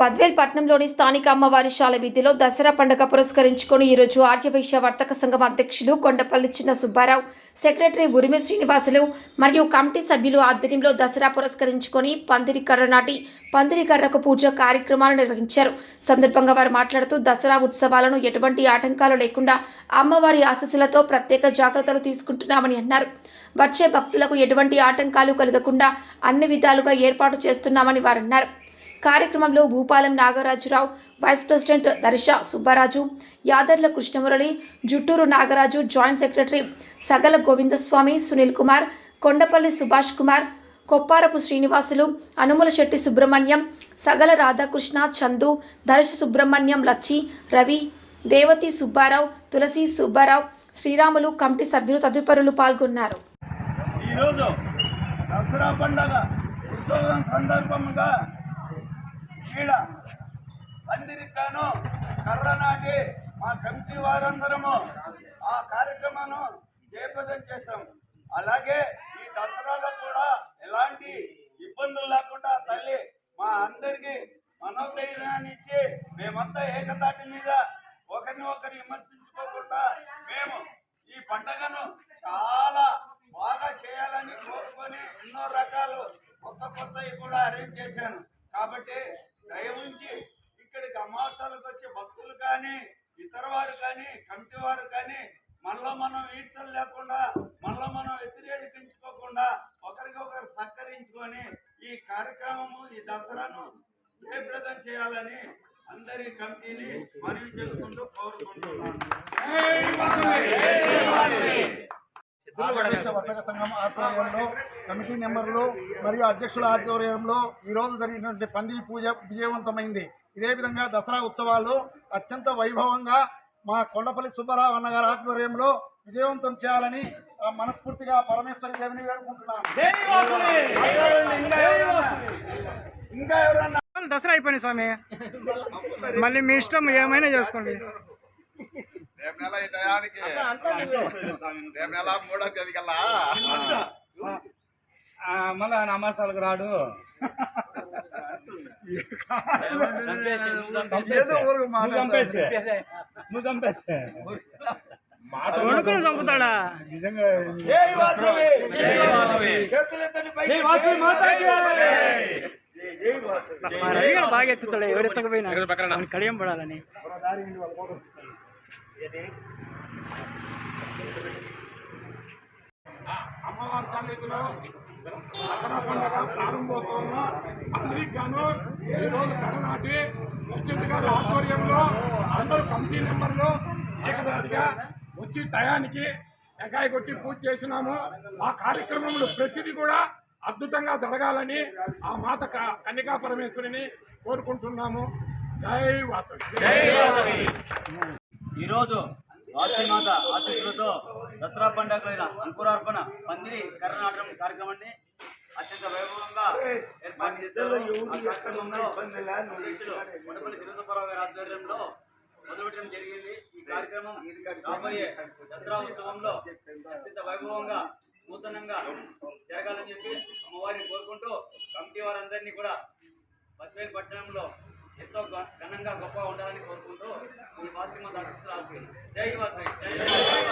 బద్వేల్ పట్నంలోని స్థానిక అమ్మవారి శాల వీధిలో దసరా పండుగ పురస్కరించుకొని ఈరోజు ఆర్యవైశ్య వర్తక సంఘం అధ్యక్షులు కొండపల్లి చిన్న సుబ్బారావు సెక్రటరీ ఉరిమి శ్రీనివాసులు మరియు కమిటీ సభ్యులు ఆధ్వర్యంలో దసరా పురస్కరించుకొని పందిరికర్ర నాటి పందిరికర్రకు పూజ కార్యక్రమాలు నిర్వహించారు. సందర్భంగా వారు మాట్లాడుతూ దసరా ఉత్సవాలను ఎటువంటి ఆటంకాలు లేకుండా అమ్మవారి ఆశస్సులతో ప్రత్యేక జాగ్రత్తలు తీసుకుంటున్నామని అన్నారు. వచ్చే భక్తులకు ఎటువంటి ఆటంకాలు కలగకుండా అన్ని విధాలుగా ఏర్పాటు చేస్తున్నామని వారు అన్నారు. కార్యక్రమంలో Bhupalam Nagarajurao vice president Darsha Subbaraju Yadarla Krishnamurali Jutturu Nagaraju joint secretary Sagala Govindaswamy Sunil Kumar Kondapalli Subhash Kumar Kopparapu Srinivasulu Anumula Shetty Subrahmanyam Sagala Radhakrishna Chandu Darsha Subrahmanyam Lachchi Ravi Devathi Subbarao Tulasi Subbarao Sriramulu committee సభ్యులు తదుపరులు పాల్గొన్నారు. ఈరోజు దసరా పండగ ఉత్సవం సందర్భంగా ఈడ పందిరికాను కర్ర నాటి మా కమిటీ వారందరము ఆ కార్యక్రమాన్ని జయప్రదం చేశాం. అలాగే ఈ దసరాలో కూడా ఎలాంటి ఇబ్బందులు లేకుండా తల్లి మా అందరికీ మనోధైర్యాన్ని ఇచ్చి మేమంతా ఏకతాటి మీద ఒకరిని ఒకరు విమర్శించుకోకుండా మేము ఈ పండగను దసరాను జయప్రదం చేయాలని అందరి కమిటీని మనవి చేసుకుంటూ కోరుకుంటున్నాను. ఆంధ్రప్రదేశ్ వర్తక సంఘం ఆధ్వర్యంలో కమిటీ మెంబర్లు మరియు అధ్యక్షుల ఆధ్వర్యంలో ఈరోజు జరిగినటువంటి పందిరి పూజ విజయవంతమైంది. ఇదే విధంగా దసరా ఉత్సవాలు అత్యంత వైభవంగా మా కొండపల్లి సుబ్బారావు అన్నగారి ఆధ్వర్యంలో విజయవంతం చేయాలని ఆ, మనస్ఫూర్తిగా పరమేశ్వరి దేవిని వేడుకుంటున్నాను. ఇంకా ఎవరన్నా దసరా అయిపోయింది స్వామి. మళ్ళీ మీ ఇష్టం ఏమైనా చేసుకోండి. రేపు నెల ఈ టయానికి. రేపు నెల మూడో తేదీ కల్లా మళ్ళా నమాసాలకు రాడు. నువ్వు చంపేస్తే కొనుక్కుని చంపుతాడా? నిజంగా జై వాసవి. చేతులెత్తండి పైకి. జై వాసవి మా రవి గారు బాగా ఎత్తుతాడు ఎవరు ఎత్తకపోయినా. వానికి కడియం పడాలని. అమ్మవారి సన్నిధిలో దసరా పండుగ ప్రారంభోత్సవంలో అందరికి గాను ఈరోజు కడనాటి ప్రెసిడెంట్ గారి ఆధ్వర్యంలో అందరూ కమిటీ మెంబర్లు ఏకదాటిగా వచ్చి టయానికి టెంకాయ కొట్టి పూజ చేసినాము. ఆ కార్యక్రమంలో ప్రతిదీ కూడా అద్భుతంగా జరగాలని ఆ మాత కన్నికా పరమేశ్వరిని కోరుకుంటున్నాము. జై వాసవి. ఈరోజు దసరా పండుగలైన అంకురార్పణ పందిరి కర్ణాటకం కార్యక్రమాన్ని అత్యంత వైభవంగా ఏర్పాటు చేశారు. ఆ కార్యక్రమంలో మొదటి మునుపల్లి చిరసపరావు గారి ఆధ్వర్యంలో మొదలుపెట్టడం జరిగింది. ఈ కార్యక్రమం రాబోయే దసరా ఉత్సవంలో అత్యంత వైభవంగా నూతనంగా జరగాలని చెప్పి అమ్మవారిని కోరుకుంటూ కమిటీ వారందరినీ కూడా బతివేలు పట్టణంలో ఎంతో ఘనంగా గొప్పగా ఉండాలని కోరుకుంటూ ఈ వాసిమ దర్శించాల్సింది జై వాసాయి జై